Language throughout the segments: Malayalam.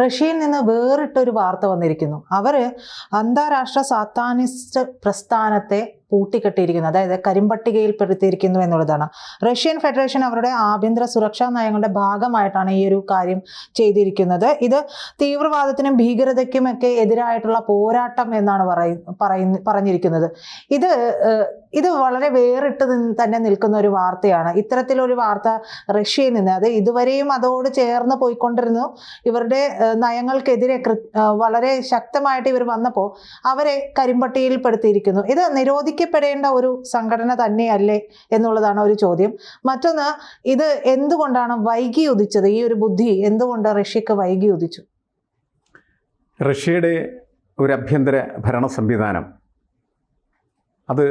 റഷ്യയിൽ നിന്ന് വേറിട്ടൊരു വാർത്ത വന്നിരിക്കുന്നു. അവർ അന്താരാഷ്ട്ര സാത്താനിസ്റ്റ് പ്രസ്ഥാനത്തെ പൂട്ടിക്കെട്ടിയിരിക്കുന്നു. അതായത് കരിമ്പട്ടികയിൽ കരിമ്പട്ടികയിൽപ്പെടുത്തിയിരിക്കുന്നു എന്നുള്ളതാണ്. റഷ്യൻ ഫെഡറേഷൻ അവരുടെ ആഭ്യന്തര സുരക്ഷാ നയങ്ങളുടെ ഭാഗമായിട്ടാണ് ഈ ഒരു കാര്യം ചെയ്തിരിക്കുന്നത്. ഇത് തീവ്രവാദത്തിനും ഭീകരതയ്ക്കും ഒക്കെ എതിരായിട്ടുള്ള പോരാട്ടം എന്നാണ് പറയ പറയുന്ന പറഞ്ഞിരിക്കുന്നത്. ഇത് ഇത് വളരെ വേറിട്ട് തന്നെ നിൽക്കുന്ന ഒരു വാർത്തയാണ്. ഇത്തരത്തിലൊരു വാർത്ത റഷ്യയിൽ നിന്ന് അത് ഇതുവരെയും അതോട് ചേർന്ന് പോയിക്കൊണ്ടിരുന്നു. ഇവരുടെ നയങ്ങൾക്കെതിരെ വളരെ ശക്തമായിട്ട് ഇവർ വന്നപ്പോൾ അവരെ കരിമ്പട്ടിയിൽ പെടുത്തിയിരിക്കുന്നു. ഇത് നിരോധിക്കപ്പെടേണ്ട ഒരു സംഘടന തന്നെയല്ലേ എന്നുള്ളതാണ് ഒരു ചോദ്യം. മറ്റൊന്ന് ഇത് എന്തുകൊണ്ടാണ് വൈകി ഉദിച്ചത്? ഈ ഒരു ബുദ്ധി എന്തുകൊണ്ട് റഷ്യക്ക് വൈകി ഉദിച്ചു? റഷ്യയുടെ ഒരു ആഭ്യന്തര ഭരണ സംവിധാനം അത്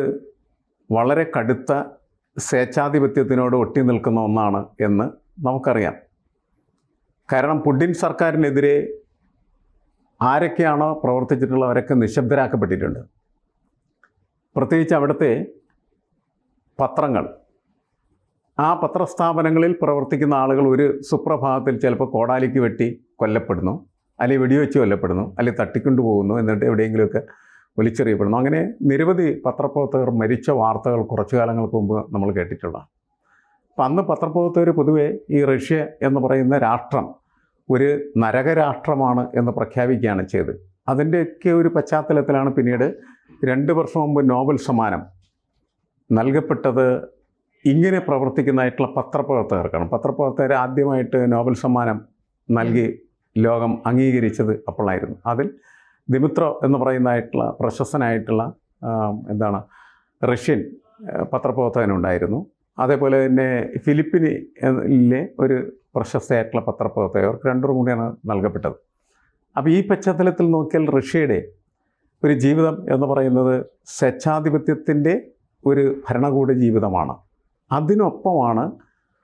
വളരെ കടുത്ത സ്വേച്ഛാധിപത്യത്തിനോട് ഒട്ടി നിൽക്കുന്ന ഒന്നാണ് എന്ന് നമുക്കറിയാം. കാരണം പുടിൻ സർക്കാരിനെതിരെ ആരൊക്കെയാണോ പ്രവർത്തിച്ചിട്ടുള്ളവരൊക്കെ നിശബ്ദരാക്കപ്പെട്ടിട്ടുണ്ട്. പ്രത്യേകിച്ച് അവിടുത്തെ പത്രങ്ങൾ. ആ പത്രസ്ഥാപനങ്ങളിൽ പ്രവർത്തിക്കുന്ന ആളുകൾ ഒരു സുപ്രഭാതത്തിൽ ചിലപ്പോൾ കോടാലിക്ക് വെട്ടി കൊല്ലപ്പെടുന്നു അല്ലെങ്കിൽ വെടിവെച്ച് കൊല്ലപ്പെടുന്നു അല്ലെങ്കിൽ തട്ടിക്കൊണ്ടു പോകുന്നു എന്നിട്ട് എവിടെയെങ്കിലുമൊക്കെ വലിച്ചെറിയപ്പെടുന്നു. അങ്ങനെ നിരവധി പത്രപ്രവർത്തകർ മരിച്ച വാർത്തകൾ കുറച്ചു കാലങ്ങൾക്ക് മുമ്പ് നമ്മൾ കേട്ടിട്ടുള്ളതാണ്. അപ്പം അന്ന് പത്രപ്രവർത്തകർ പൊതുവെ ഈ റഷ്യ എന്ന് പറയുന്ന രാഷ്ട്രം ഒരു നരകരാഷ്ട്രമാണ് എന്ന് പ്രഖ്യാപിക്കുകയാണ് ചെയ്തത്. അതിന്റെയൊക്കെ ഒരു പശ്ചാത്തലത്തിലാണ് പിന്നീട് രണ്ട് വർഷം മുമ്പ് നോബൽ സമ്മാനം നൽകപ്പെട്ടത് ഇങ്ങനെ പ്രവർത്തിക്കുന്നതായിട്ടുള്ള പത്രപ്രവർത്തകർക്കാണ്. പത്രപ്രവർത്തകർ ആദ്യമായിട്ട് നോബൽ സമ്മാനം നൽകി ലോകം അംഗീകരിച്ചത് അപ്പോഴായിരുന്നു അതിൽ ദിമിത്രോ എന്ന് പറയുന്നതായിട്ടുള്ള പ്രശസ്തനായിട്ടുള്ള എന്താണ് റഷ്യൻ പത്രപ്രവർത്തകനുണ്ടായിരുന്നു. അതേപോലെ തന്നെ ഫിലിപ്പിനിലെ ഒരു പ്രശസ്തയായിട്ടുള്ള പത്രപ്രവർത്തകർ രണ്ടു രണ്ടും കൂടിയാണ് നൽകപ്പെട്ടത്. അപ്പോൾ ഈ പശ്ചാത്തലത്തിൽ നോക്കിയാൽ റഷ്യയുടെ ഒരു ജീവിതം എന്ന് പറയുന്നത് സ്വേച്ഛാധിപത്യത്തിന്റെ ഒരു ഭരണകൂട ജീവിതമാണ്. അതിനൊപ്പമാണ്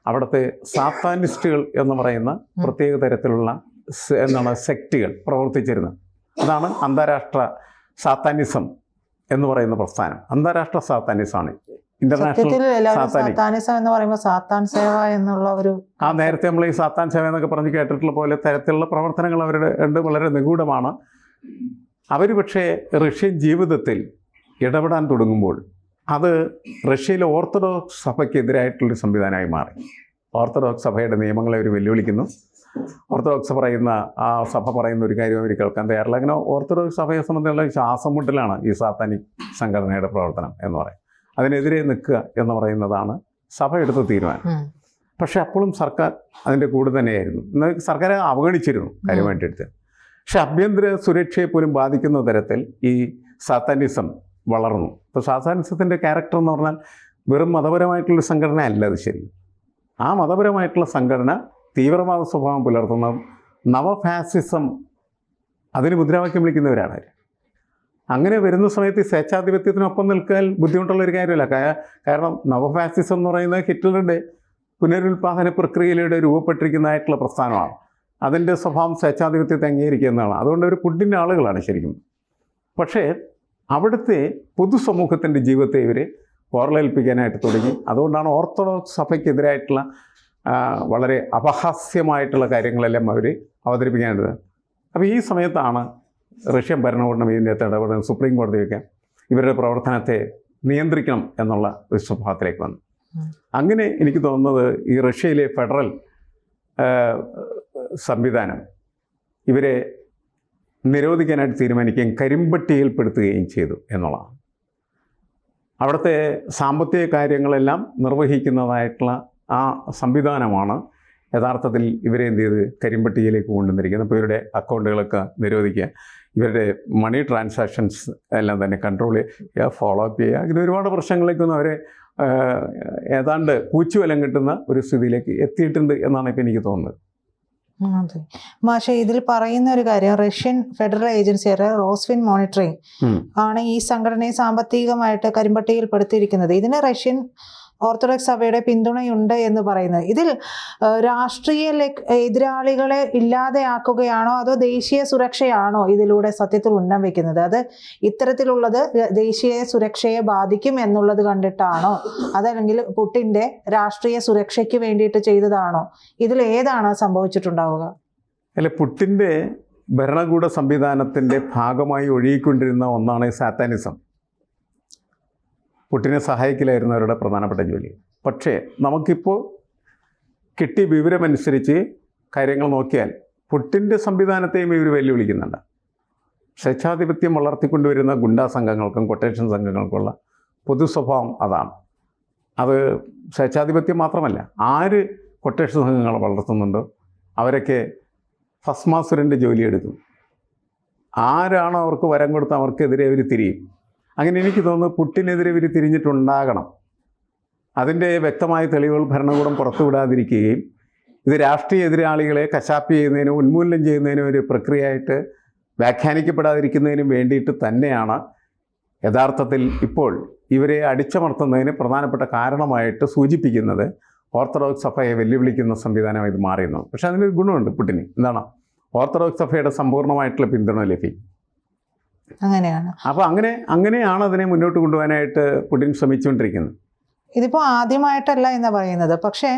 അവിടുത്തെ സാത്താനിസ്റ്റുകൾ എന്ന് പറയുന്ന പ്രത്യേക തരത്തിലുള്ള എന്താണ് സെക്റ്റുകൾ പ്രവർത്തിച്ചിരുന്നത്. അതാണ് അന്താരാഷ്ട്ര സാത്താനിസം എന്ന് പറയുന്ന പ്രസ്ഥാനം. അന്താരാഷ്ട്ര സാത്താനിസമാണ്. സാത്താനിസം എന്ന് പറയുമ്പോൾ സാത്താൻ സേവ എന്നുള്ള ഒരു ആ നേരത്തെ നമ്മൾ ഈ സാത്താൻ സേവ എന്നൊക്കെ പറഞ്ഞ് കേട്ടിട്ടുള്ള പോലെ തരത്തിലുള്ള പ്രവർത്തനങ്ങൾ അവരുടെ ഉണ്ട്. വളരെ നിഗൂഢമാണ്. അവർ പക്ഷേ റഷ്യൻ ജീവിതത്തിൽ ഇടപെടാൻ തുടങ്ങുമ്പോൾ അത് റഷ്യയിലെ ഓർത്തഡോക്സ് സഭയ്ക്കെതിരായിട്ടുള്ളൊരു സംവിധാനമായി മാറി. ഓർത്തഡോക്സ് സഭയുടെ നിയമങ്ങളെ അവർ വെല്ലുവിളിക്കുന്നു. ഓർത്തഡോക്സ് പറയുന്ന ആ സഭ പറയുന്ന ഒരു കാര്യം അവർ കേൾക്കാൻ തയ്യാറില്ല. അങ്ങനെ ഓർത്തഡോക്സ് സഭയെ സംബന്ധിച്ചുള്ള ശ്വാസം മുട്ടലാണ് ഈ സാത്താനിക് സംഘടനയുടെ പ്രവർത്തനം എന്ന് പറയും. അതിനെതിരെ നിൽക്കുക എന്ന് പറയുന്നതാണ് സഭ എടുത്ത തീരുമാനം പക്ഷേ അപ്പോഴും സർക്കാർ അതിന്റെ കൂടെ തന്നെയായിരുന്നു. എന്നാൽ സർക്കാർ അവഗണിച്ചിരുന്നു കാര്യമായിട്ട് എടുത്ത്. പക്ഷെ ആഭ്യന്തര സുരക്ഷയെ പോലും ബാധിക്കുന്ന തരത്തിൽ ഈ സാത്താനിസം വളർന്നു. ഇപ്പോൾ സാത്താനിസത്തിന്റെ ക്യാരക്ടർ എന്ന് പറഞ്ഞാൽ വെറും മതപരമായിട്ടുള്ള സംഘടന അല്ല അത് ശരി. ആ മതപരമായിട്ടുള്ള സംഘടന തീവ്രവാദ സ്വഭാവം പുലർത്തുന്ന നവഫാസിസം അതിന് മുദ്രാവാക്യം വിളിക്കുന്നവരാണ് അങ്ങനെ വരുന്ന സമയത്ത് സ്വേച്ഛാധിപത്യത്തിനൊപ്പം നിൽക്കാൻ ബുദ്ധിമുട്ടുള്ള ഒരു കാര്യമല്ല. കാരണം നവഫാസിസം എന്ന് പറയുന്നത് ഹിറ്റ്ലറുടെ പുനരുൽപാദന പ്രക്രിയയിലൂടെ രൂപപ്പെട്ടിരിക്കുന്നതായിട്ടുള്ള പ്രസ്ഥാനമാണ്. അതിന്റെ സ്വഭാവം സ്വേച്ഛാധിപത്യത്തെ അംഗീകരിക്കുക എന്നതാണ് അതുകൊണ്ട് ഒരു പുഡിന്റെ ആളുകളാണ് ശരിക്കും. പക്ഷേ അവിടുത്തെ പൊതുസമൂഹത്തിന്റെ ജീവിതത്തെ ഇവർ ഓർലേൽപ്പിക്കാനായിട്ട് തുടങ്ങി. അതുകൊണ്ടാണ് ഓർത്തഡോക്സ് സഭയ്ക്കെതിരായിട്ടുള്ള വളരെ അപഹാസ്യമായിട്ടുള്ള കാര്യങ്ങളെല്ലാം അവർ അവതരിപ്പിക്കാനായിട്ട്. അപ്പോൾ ഈ സമയത്താണ് റഷ്യൻ ഭരണകൂടം ഇതിന്റെ ഇടപെടുന്നത്. സുപ്രീം കോടതിയൊക്കെ ഇവരുടെ പ്രവർത്തനത്തെ നിയന്ത്രിക്കണം എന്നുള്ള ഒരു സ്വഭാവത്തിലേക്ക് വന്നു. അങ്ങനെ എനിക്ക് തോന്നുന്നത് ഈ റഷ്യയിലെ ഫെഡറൽ സംവിധാനം ഇവരെ നിരോധിക്കാനായിട്ട് തീരുമാനിക്കുകയും കരിമ്പട്ടികയിൽപ്പെടുത്തുകയും ചെയ്തു എന്നുള്ളതാണ്. അവിടുത്തെ സാമ്പത്തിക കാര്യങ്ങളെല്ലാം നിർവഹിക്കുന്നതായിട്ടുള്ള ആ സംവിധാനമാണ് യഥാർത്ഥത്തിൽ ഇവരെ എന്ത് ചെയ്ത് കരിമ്പട്ടികയിലേക്ക് കൊണ്ടുവന്നിരിക്കുന്നത്. അപ്പോൾ ഇവരുടെ അക്കൗണ്ടുകളൊക്കെ നിരോധിക്കുക ഇവരുടെ മണി ട്രാൻസാക്ഷൻസ് എല്ലാം തന്നെ കൺട്രോൾ ചെയ്യുക ഫോളോ അപ്പ് ചെയ്യുക. അങ്ങനെ ഒരുപാട് പ്രശ്നങ്ങളിലേക്കൊന്നും അവരെ ഏതാണ്ട് പൂച്ചുവലം കിട്ടുന്ന ഒരു സ്ഥിതിയിലേക്ക് എത്തിയിട്ടുണ്ട് എന്നാണ് ഇപ്പോൾ എനിക്ക് തോന്നുന്നത്. അതെ മാഷെ ഇതിൽ പറയുന്ന ഒരു കാര്യം റഷ്യൻ ഫെഡറൽ ഏജൻസിയായ റോസ്വിൻ മോണിറ്ററിംഗ് ആണ് ഈ സംഘടനയെ സാമ്പത്തികമായിട്ട് കരിമ്പട്ടികയിൽ പെടുത്തിയിരിക്കുന്നത് ഇതിന് റഷ്യൻ ഓർത്തഡോക്സ് സഭയുടെ പിന്തുണയുണ്ട് എന്ന് പറയുന്നത്. ഇതിൽ രാഷ്ട്രീയ എതിരാളികളെ ഇല്ലാതെയാക്കുകയാണോ അതോ ദേശീയ സുരക്ഷയാണോ ഇതിലൂടെ സത്യത്തിൽ ഉന്നം വെക്കുന്നത്? അത് ഇത്തരത്തിലുള്ളത് ദേശീയ സുരക്ഷയെ ബാധിക്കും എന്നുള്ളത് കണ്ടിട്ടാണോ? അതല്ലെങ്കിൽ പുട്ടിന്റെ രാഷ്ട്രീയ സുരക്ഷയ്ക്ക് വേണ്ടിയിട്ട് ചെയ്തതാണോ? ഇതിൽ ഏതാണ് സംഭവിച്ചിട്ടുണ്ടാവുക? അല്ല പുട്ടിന്റെ ഭരണകൂട സംവിധാനത്തിന്റെ ഭാഗമായി ഒഴുകിക്കൊണ്ടിരുന്ന ഒന്നാണ് സാത്താനിസം. പുട്ടിനെ സഹായിക്കലായിരുന്നു അവരുടെ പ്രധാനപ്പെട്ട ജോലി. പക്ഷേ നമുക്കിപ്പോൾ കിട്ടിയ വിവരമനുസരിച്ച് കാര്യങ്ങൾ നോക്കിയാൽ പുട്ടിന്റെ സംവിധാനത്തെയും ഇവർ വെല്ലുവിളിക്കുന്നുണ്ട്. സ്വേച്ഛാധിപത്യം വളർത്തിക്കൊണ്ടുവരുന്ന ഗുണ്ടാ സംഘങ്ങൾക്കും കൊട്ടേഷൻ സംഘങ്ങൾക്കുമുള്ള പൊതു സ്വഭാവം അതാണ്. അത് സ്വേച്ഛാധിപത്യം മാത്രമല്ല ആര് കൊട്ടേഷൻ സംഘങ്ങൾ വളർത്തുന്നുണ്ടോ അവരൊക്കെ ഭസ്മാസുരന്റെ ജോലിയെടുക്കും ആരാണോ അവർക്ക് വരം കൊടുത്ത് അവർക്കെതിരെ അവർ തിരിയും. അങ്ങനെ എനിക്ക് തോന്നുന്നു പുട്ടിനെതിരെ ഇവർ തിരിഞ്ഞിട്ടുണ്ടാകണം. അതിന്റെ വ്യക്തമായ തെളിവുകൾ ഭരണകൂടം പുറത്തുവിടാതിരിക്കുകയും ഇത് രാഷ്ട്രീയ എതിരാളികളെ കശാപ്പ് ചെയ്യുന്നതിനും ഉന്മൂലനം ചെയ്യുന്നതിനും ഒരു പ്രക്രിയയായിട്ട് വ്യാഖ്യാനിക്കപ്പെടാതിരിക്കുന്നതിനും വേണ്ടിയിട്ട് തന്നെയാണ് യഥാർത്ഥത്തിൽ ഇപ്പോൾ ഇവരെ അടിച്ചമർത്തുന്നതിന് പ്രധാനപ്പെട്ട കാരണമായിട്ട് സൂചിപ്പിക്കുന്നത് ഓർത്തഡോക്സ് സഭയെ വെല്ലുവിളിക്കുന്ന സംവിധാനം ഇത് മാറിയെന്നു പക്ഷേ അതിനൊരു ഗുണമുണ്ട് പുട്ടിന്. എന്താണ്? ഓർത്തഡോക്സ് സഭയുടെ സമ്പൂർണമായിട്ടുള്ള പിന്തുണ ലഭിക്കും. അങ്ങനെയാണ്. അപ്പോൾ അങ്ങനെ അങ്ങനെയാണ് അതിനെ മുന്നോട്ട് കൊണ്ടുപോകാനായിട്ട് പുടിൻ ശ്രമിച്ചുകൊണ്ടിരിക്കുന്നത്. ഇതിപ്പോൾ ആദ്യമായിട്ടല്ല എന്ന് പറയുന്നത്. പക്ഷേ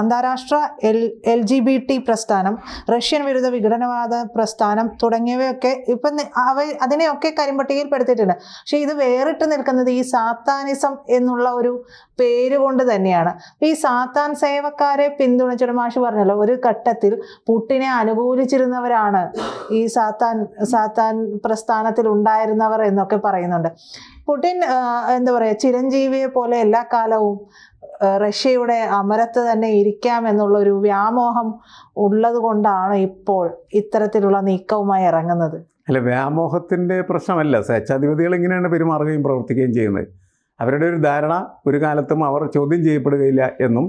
അന്താരാഷ്ട്ര L L G B T പ്രസ്ഥാനം റഷ്യൻ വിരുദ്ധ വിഘടനവാദ പ്രസ്ഥാനം തുടങ്ങിയവയൊക്കെ ഇപ്പം അവ അതിനെയൊക്കെ കരിമ്പട്ടികയിൽപ്പെടുത്തിയിട്ടുണ്ട്. പക്ഷേ ഇത് വേറിട്ട് നിൽക്കുന്നത് ഈ സാത്താനിസം എന്നുള്ള ഒരു പേര് കൊണ്ട് തന്നെയാണ്. ഈ സാത്താൻ സേവക്കാരെ പിന്തുണച്ചിട്ട് മാഷ് പറഞ്ഞല്ലോ ഒരു ഘട്ടത്തിൽ പുട്ടിനെ അനുകൂലിച്ചിരുന്നവരാണ് ഈ സാത്താൻ സാത്താൻ പ്രസ്ഥാനത്തിൽ ഉണ്ടായിരുന്നവർ എന്നൊക്കെ പറയുന്നുണ്ട്. പുടിൻ എന്താ പറയുക ചിരഞ്ജീവിയെ പോലെ എല്ലാ കാലവും റഷ്യയുടെ അമരത്ത് തന്നെ ഇരിക്കാം എന്നുള്ളൊരു വ്യാമോഹം ഉള്ളത് കൊണ്ടാണ് ഇപ്പോൾ ഇത്തരത്തിലുള്ള നീക്കവുമായി ഇറങ്ങുന്നത്. അല്ല വ്യാമോഹത്തിന്റെ പ്രശ്നമല്ല. സ്വേച്ഛാധിപതികൾ ഇങ്ങനെയാണ് പെരുമാറുകയും പ്രവർത്തിക്കുകയും ചെയ്യുന്നത്. അവരുടെ ഒരു ധാരണ ഒരു കാലത്തും അവർ ചോദ്യം ചെയ്യപ്പെടുകയില്ല എന്നും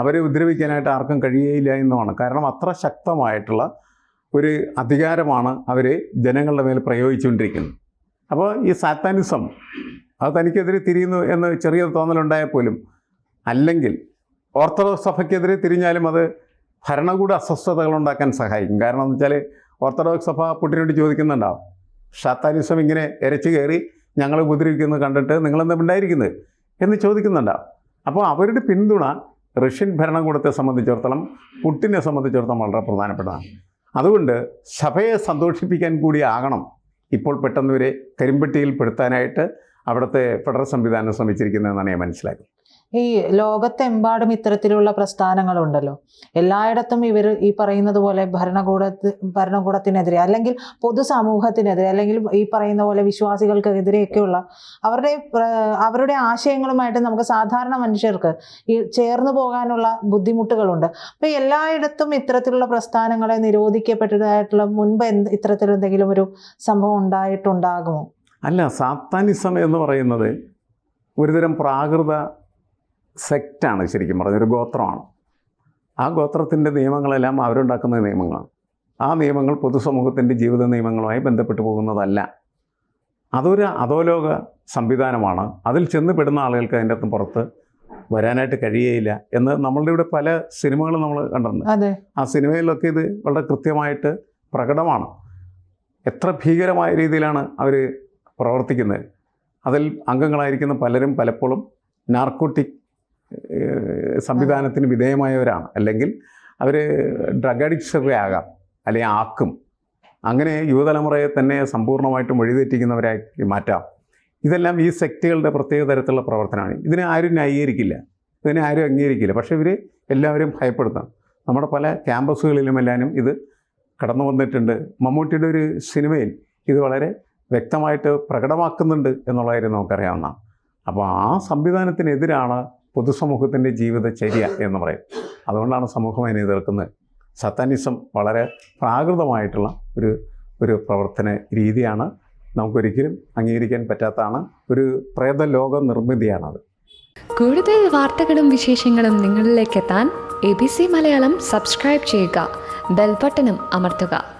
അവരെ ഉപദ്രവിക്കാനായിട്ട് ആർക്കും കഴിയുകയില്ല എന്നുമാണ്. കാരണം അത്ര ശക്തമായിട്ടുള്ള ഒരു അധികാരമാണ് അവർ ജനങ്ങളുടെ മേൽ പ്രയോഗിച്ചുകൊണ്ടിരിക്കുന്നത്. അപ്പോൾ ഈ സാത്താനിസം അത് തനിക്കെതിരെ തിരിയുന്നു എന്ന് ചെറിയ തോന്നലുണ്ടായാൽ പോലും അല്ലെങ്കിൽ ഓർത്തഡോക്സ് സഭയ്ക്കെതിരെ തിരിഞ്ഞാലും അത് ഭരണകൂട അസ്വസ്ഥതകൾ ഉണ്ടാക്കാൻ സഹായിക്കും. കാരണം എന്ന് വെച്ചാൽ ഓർത്തഡോക്സ് സഭ പുട്ടിനോട് ചോദിക്കുന്നുണ്ടാവും സാത്താനിസം ഇങ്ങനെ ഇരച്ചു കയറി ഞങ്ങൾ ഉപദ്രവിക്കുന്നത് കണ്ടിട്ട് നിങ്ങളെന്താ ഉണ്ടായിരിക്കുന്നത് എന്ന് ചോദിക്കുന്നുണ്ടാവും. അപ്പോൾ അവരുടെ പിന്തുണ റഷ്യൻ ഭരണകൂടത്തെ സംബന്ധിച്ചിടത്തോളം പുട്ടിനെ സംബന്ധിച്ചിടത്തോളം വളരെ പ്രധാനപ്പെട്ടതാണ്. അതുകൊണ്ട് സഭയെ സന്തോഷിപ്പിക്കാൻ കൂടി ആകണം. ഇപ്പോൾ പെട്ടെന്ന് ഇവരെ പെടുത്താനായിട്ട് അവിടുത്തെ ഫെഡറൽ സംവിധാനം ശ്രമിച്ചിരിക്കുന്നതെന്നാണ് ഞാൻ മനസ്സിലാക്കുന്നത്. ഈ ലോകത്തെമ്പാടും ഇത്തരത്തിലുള്ള പ്രസ്ഥാനങ്ങളുണ്ടല്ലോ. എല്ലായിടത്തും ഇവർ ഈ പറയുന്നത് പോലെ ഭരണകൂടത്ത് ഭരണകൂടത്തിനെതിരെ അല്ലെങ്കിൽ പൊതുസമൂഹത്തിനെതിരെ അല്ലെങ്കിൽ ഈ പറയുന്ന പോലെ വിശ്വാസികൾക്കെതിരെയൊക്കെയുള്ള അവരുടെ അവരുടെ ആശയങ്ങളുമായിട്ട് നമുക്ക് സാധാരണ മനുഷ്യർക്ക് ഈ ചേർന്നു പോകാനുള്ള ബുദ്ധിമുട്ടുകളുണ്ട്. അപ്പോൾ എല്ലായിടത്തും ഇത്തരത്തിലുള്ള പ്രസ്ഥാനങ്ങളെ നിരോധിക്കപ്പെട്ടതായിട്ടുള്ള മുൻപ് എന്ത് ഇത്തരത്തിലെന്തെങ്കിലും ഒരു സംഭവം ഉണ്ടായിട്ടുണ്ടാകുമോ? അല്ല സാത്താനിസം എന്ന് പറയുന്നത് ഒരുതരം പ്രാകൃത സെക്റ്റാണ് ശരിക്കും പറഞ്ഞൊരു ഗോത്രമാണ്. ആ ഗോത്രത്തിന്റെ നിയമങ്ങളെല്ലാം അവരുണ്ടാക്കുന്ന നിയമങ്ങളാണ്. ആ നിയമങ്ങൾ പൊതുസമൂഹത്തിന്റെ ജീവിത നിയമങ്ങളുമായി ബന്ധപ്പെട്ടു പോകുന്നതല്ല. അതൊരു അധോലോക സംവിധാനമാണ്. അതിൽ ചെന്നുപെടുന്ന ആളുകൾക്ക് അതിന്റെ അകത്ത് പുറത്ത് വരാനായിട്ട് കഴിയുകയില്ല എന്ന് നമ്മളുടെ ഇവിടെ പല സിനിമകളും നമ്മൾ കണ്ടിട്ടുണ്ട്. അതെ. ആ സിനിമയിലൊക്കെ ഇത് വളരെ കൃത്യമായിട്ട് പ്രകടമാണ്. എത്ര ഭീകരമായ രീതിയിലാണ് അവർ പ്രവർത്തിക്കുന്നത്. അതിൽ അംഗങ്ങളായിരിക്കുന്ന പലരും പലപ്പോഴും നാർക്കോട്ടിക് സംവിധാനത്തിന് വിധേയമായവരാണ്. അല്ലെങ്കിൽ അവർ ഡ്രഗ് അഡിക്ഷറി ആകാം. അല്ലെങ്കിൽ ആക്കും. അങ്ങനെ യുവതലമുറയെ തന്നെ സമ്പൂർണമായിട്ടും വഴിതെറ്റിക്കുന്നവരാക്കി മാറ്റാം. ഇതെല്ലാം ഈ സെക്റ്റുകളുടെ പ്രത്യേക തരത്തിലുള്ള പ്രവർത്തനമാണ്. ഇതിനെ ആരും ന്യായീകരിക്കില്ല. ഇതിനെ ആരും അംഗീകരിക്കില്ല. പക്ഷേ ഇവർ എല്ലാവരും ഭയപ്പെടുത്താം. നമ്മുടെ പല ക്യാമ്പസുകളിലും എല്ലാവരും ഇത് കടന്നു വന്നിട്ടുണ്ട്. മമ്മൂട്ടിയുടെ ഒരു സിനിമയിൽ ഇത് വളരെ വ്യക്തമായിട്ട് പ്രകടമാക്കുന്നുണ്ട് എന്നുള്ള കാര്യം നമുക്കറിയാവുന്ന അപ്പോൾ ആ സംവിധാനത്തിനെതിരാണ് പൊതുസമൂഹത്തിന്റെ ജീവിതചര്യ എന്ന് പറയും. അതുകൊണ്ടാണ് സമൂഹം അതിനെ എതിർക്കുന്നത്. സത്താനിസം വളരെ പ്രാകൃതമായിട്ടുള്ള ഒരു ഒരു പ്രവർത്തന രീതിയാണ് നമുക്കൊരിക്കലും അംഗീകരിക്കാൻ പറ്റാത്തതാണ്. ഒരു പ്രേതലോക നിർമ്മിതിയാണത്. കൂടുതൽ വാർത്തകളും വിശേഷങ്ങളും നിങ്ങളിലേക്ക് എത്താൻ A B C Malayalam subscribe ചെയ്യുക. ബെൽബട്ടനും അമർത്തുക.